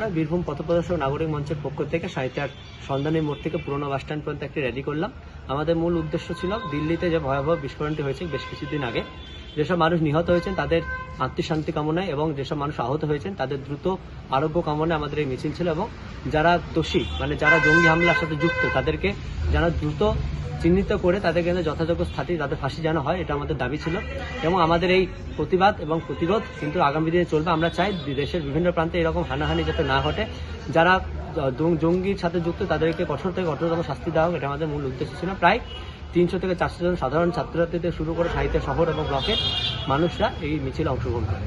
আমরা বীরভূম পথপ্রদর্শক নাগরিক মঞ্চের পক্ষ থেকে সাহিত্যার সন্ধানী মোড় থেকে পুরনো বাস স্ট্যান্ড পর্যন্ত একটি র্যালি করলাম। আমাদের মূল উদ্দেশ্য ছিল, দিল্লিতে যে ভয়াবহ বিস্ফোরণটি হয়েছে বেশ কিছুদিন আগে, যেসব মানুষ নিহত হয়েছেন তাদের আত্মশান্তি কামনায় এবং যেসব মানুষ আহত হয়েছেন তাদের দ্রুত আরোগ্য কামনায় আমাদের এই মিছিল ছিল এবং যারা দোষী মানে যারা জঙ্গি হামলার সাথে যুক্ত, তাদেরকে যারা দ্রুত চিহ্নিত করে তাদেরকে যেন যথাযোগ্য স্থানে তাদের ফাঁসি যেন হয়, এটা আমাদের দাবি ছিল। এবং আমাদের এই প্রতিবাদ এবং প্রতিরোধ কিন্তু আগামী দিনে চলবে। আমরা চাই দেশের বিভিন্ন প্রান্তে এরকম হানাহানি যাতে না ঘটে। যারা জঙ্গির সাথে যুক্ত, তাদেরকে কঠোর থেকে কঠোরতম শাস্তি দেওয়া হোক, এটা আমাদের মূল উদ্দেশ্য ছিল। প্রায় তিনশো থেকে চারশো জন সাধারণ ছাত্রছাত্রী থেকে শুরু করে সাহিত্য শহর এবং ব্লকের মানুষরা এই মিছিলে অংশগ্রহণ করে।